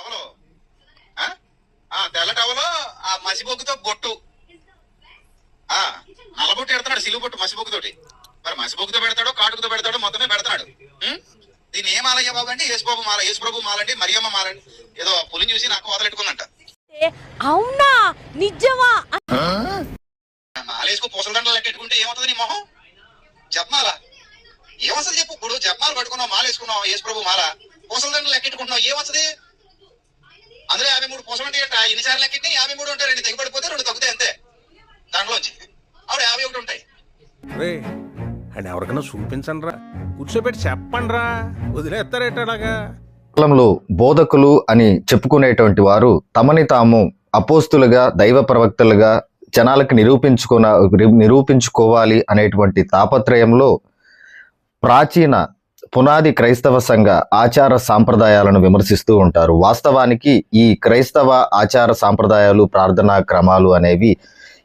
Towel? ఆ? ఆ, తెల్ల టవలు ఆ మసిబొగ్గుతో బొట్టు. ఆ నల్లబొట్టు పెడతాడు సిలువు బొట్టు మసిబొగ్గుతోటి. మరి మసిబొగ్గుతో పెడతాడో కాటుకుతో పెడతాడో మొత్తమే పెడతాడు. ఉం? దీన్ని ఏ మాలయ్య బాబు అంటే యేసుబాబు మాల యేసుప్రభు మాలండి మరియమ్మ మాలండి. ఏదో పులిని చూసి నాకు వదలెట్టుకుందంట. అవునా? నిజమా? మాల వేసుకో పూసల దండలు లెక్కెట్టుకుంటే ఏమవుతుంది నీ మొహం? జపమాల. ఏమొస్తుంది చెప్పు? ఇప్పుడు జపమాల పట్టుకున్నావు మాల వేసుకున్నావు యేసుప్రభు మాల. పూసల దండలు లెక్కెట్టుకుంటున్నావు ఏమొస్తుంది? అందులో యాభై మూడు ఉంటాయి అంట ఎన్నిసార్లు లెక్కెట్టి యాభై మూడు ఉంటాయి రెండు తెగిపడిపోతే రెండు తగ్గుతాయి అంతే. దాంట్లోంచి. ఆవిడ యాభై ఒకటి ఉంటాయి. రే అండ్ ఎవరికైనా చూపించండి రా కూర్చోబెట్టి చెప్పండి రా వదిలేస్తారేటలాగా? కాలంలో బోధకులు అని చెప్పుకునేటువంటి వారు తమని తాము అపోస్తులుగా దైవ ప్రవక్తలుగా జనాలకు నిరూపించుకున్న నిరూపించుకోవాలి అనేటువంటి తాపత్రయంలో ప్రాచీన పునాది క్రైస్తవ సంఘ ఆచార సాంప్రదాయాలను విమర్శిస్తూ ఉంటారు. వాస్తవానికి ఈ క్రైస్తవ ఆచార సాంప్రదాయాలు ప్రార్థనా క్రమాలు అనేవి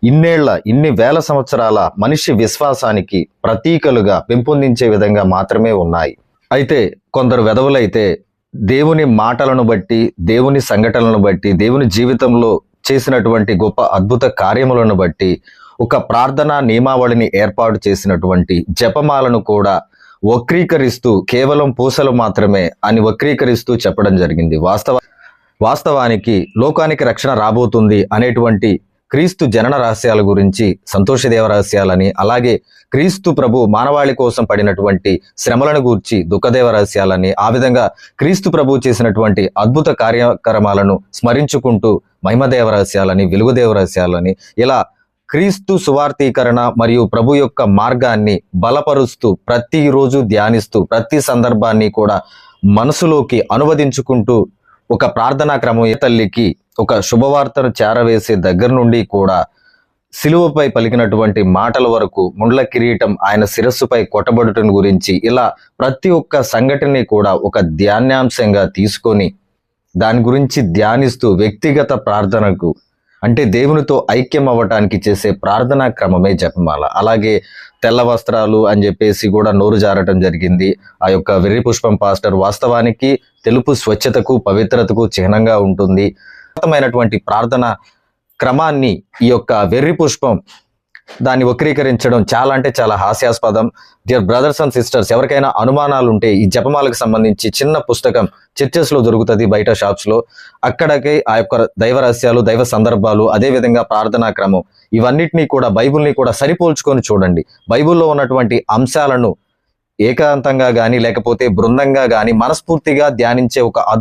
ఇన్నేళ్ళ ఇన్ని వేల సంవత్సరాల మనిషి విశ్వాసానికి ప్రతీకలుగా పెంపొందించే విధంగా మాత్రమే ఉన్నాయి. అయితే కొందరు వెధవులైతే దేవుని మాటలను బట్టి దేవుని సంఘటనలను బట్టి దేవుని జీవితంలో చేసినటువంటి గొప్ప అద్భుత కార్యములను బట్టి ఒక ప్రార్థనా నియమావళిని ఏర్పాటు చేసినటువంటి జపమాలను కూడా వక్రీకరిస్తూ కేవలం పూసలు మాత్రమే అని వక్రీకరిస్తూ చెప్పడం జరిగింది. వాస్తవ వాస్తవానికి లోకానికి రక్షణ రాబోతుంది అనేటువంటి క్రీస్తు జనన రహస్యాల గురించి సంతోషదేవ రహస్యాలని అలాగే క్రీస్తు ప్రభు మానవాళి కోసం పడినటువంటి శ్రమలను గూర్చి దుఃఖదేవ రహస్యాలని ఆ విధంగా క్రీస్తు ప్రభు చేసినటువంటి అద్భుత కార్యక్రమాలను స్మరించుకుంటూ మహిమదేవ రహస్యాలని వెలుగుదేవ రహస్యాలని ఇలా క్రీస్తు సువార్థీకరణ మరియు ప్రభు యొక్క మార్గాన్ని బలపరుస్తూ ప్రతిరోజు ధ్యానిస్తూ ప్రతి సందర్భాన్ని కూడా మనసులోకి అనువదించుకుంటూ ఒక ప్రార్థనా క్రమం తల్లికి ఒక శుభవార్తను చేరవేసే దగ్గర నుండి కూడా సిలువపై పలికినటువంటి మాటల వరకు ముండ్ల కిరీటం ఆయన శిరస్సుపై కొట్టబడటం గురించి ఇలా ప్రతి ఒక్క సంఘటనని కూడా ఒక ధ్యానాంశంగా తీసుకొని దాని గురించి ధ్యానిస్తూ వ్యక్తిగత ప్రార్థనకు అంటే దేవునితో ఐక్యం అవ్వటానికి చేసే ప్రార్థనా క్రమమే జపమాల. అలాగే తెల్ల వస్త్రాలు అని చెప్పేసి కూడా నోరు జారటం జరిగింది. ఆ యొక్క వెర్రి పుష్పం పాస్టర్ వాస్తవానికి తెలుపు స్వచ్ఛతకు పవిత్రతకు చిహ్నంగా ఉంటుంది. ఉన్నతమైనటువంటి ప్రార్థన క్రమాన్ని ఈ యొక్క వెర్రి పుష్పం దాన్ని వక్రీకరించడం చాలా అంటే చాలా హాస్యాస్పదం. డియర్ బ్రదర్స్ అండ్ సిస్టర్స్ ఎవరికైనా అనుమానాలు ఉంటే ఈ జపమాలకు సంబంధించి చిన్న పుస్తకం చర్చెస్లో దొరుకుతుంది బయట షాప్స్లో అక్కడికి ఆ యొక్క దైవ రహస్యాలు దైవ సందర్భాలు అదే విధంగా ప్రార్థనా క్రమం ఇవన్నిటినీ కూడా బైబుల్ని కూడా సరిపోల్చుకొని చూడండి. బైబిల్లో ఉన్నటువంటి అంశాలను ఏకాంతంగా కానీ లేకపోతే బృందంగా గాని మనస్ఫూర్తిగా ధ్యానించే ఒక